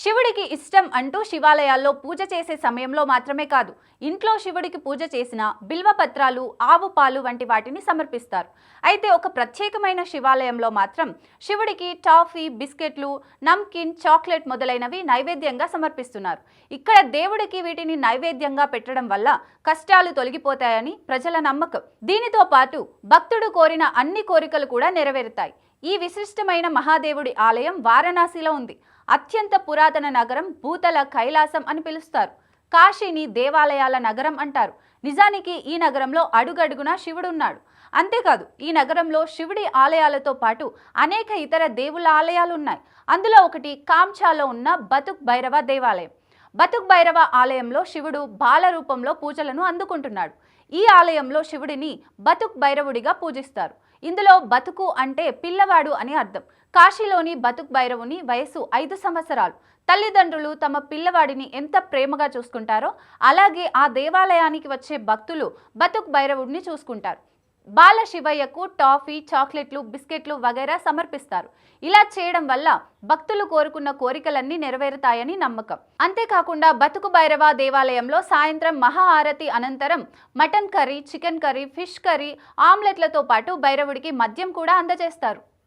శివుడికి ఇష్టం అంటూ శివాలయాల్లో పూజ చేసే సమయంలో మాత్రమే కాదు ఇంట్లో శివుడికి పూజ చేసిన బిల్వపత్రాలు ఆవు పాలు వంటి వాటిని సమర్పిస్తారు. అయితే ఒక ప్రత్యేకమైన శివాలయంలో మాత్రం శివుడికి టాఫీ బిస్కెట్లు నమ్కిన్ చాక్లెట్ మొదలైనవి నైవేద్యంగా సమర్పిస్తున్నారు. ఇక్కడ దేవుడికి వీటిని నైవేద్యంగా పెట్టడం వల్ల కష్టాలు తొలగిపోతాయని ప్రజల నమ్మకం. దీనితో పాటు భక్తుడు కోరిన అన్ని కోరికలు కూడా నెరవేరుతాయి. ఈ విశిష్టమైన మహాదేవుడి ఆలయం వారణాసిలో ఉంది. అత్యంత పురాతన నగరం భూతల కైలాసం అని పిలుస్తారు. కాశీని దేవాలయాల నగరం అంటారు. నిజానికి ఈ నగరంలో అడుగడుగునా శివుడు ఉన్నాడు అంతేకాదు ఈ నగరంలో శివుడి ఆలయాలతో పాటు అనేక ఇతర దేవుల ఆలయాలు ఉన్నాయి అందులో ఒకటి కాంఛాలో ఉన్న బతుక్ భైరవ దేవాలయం. బతుక్ భైరవ ఆలయంలో శివుడు బాల రూపంలో పూజలను అందుకుంటున్నాడు. ఈ ఆలయంలో శివుడిని బతుక్ భైరవుడిగా పూజిస్తారు. ఇందులో బతుకు అంటే పిల్లవాడు అని అర్థం. కాశీలోని బతుక్ భైరవుని వయసు ఐదు సంవత్సరాలు. తల్లిదండ్రులు తమ పిల్లవాడిని ఎంత ప్రేమగా చూసుకుంటారో అలాగే ఆ దేవాలయానికి వచ్చే భక్తులు బతుక్ భైరవుడిని చూసుకుంటారు. బాల శివయ్యకు టాఫీ చాక్లెట్లు బిస్కెట్లు వగైరా సమర్పిస్తారు. ఇలా చేయడం వల్ల భక్తులు కోరుకున్న కోరికలన్నీ నెరవేరుతాయని నమ్మకం. అంతేకాకుండా బతుకు భైరవ దేవాలయంలో సాయంత్రం మహాహారతి అనంతరం mutton curry chicken curry fish curry ఆమ్లెట్లతో పాటు భైరవుడికి మద్యం కూడా అందజేస్తారు.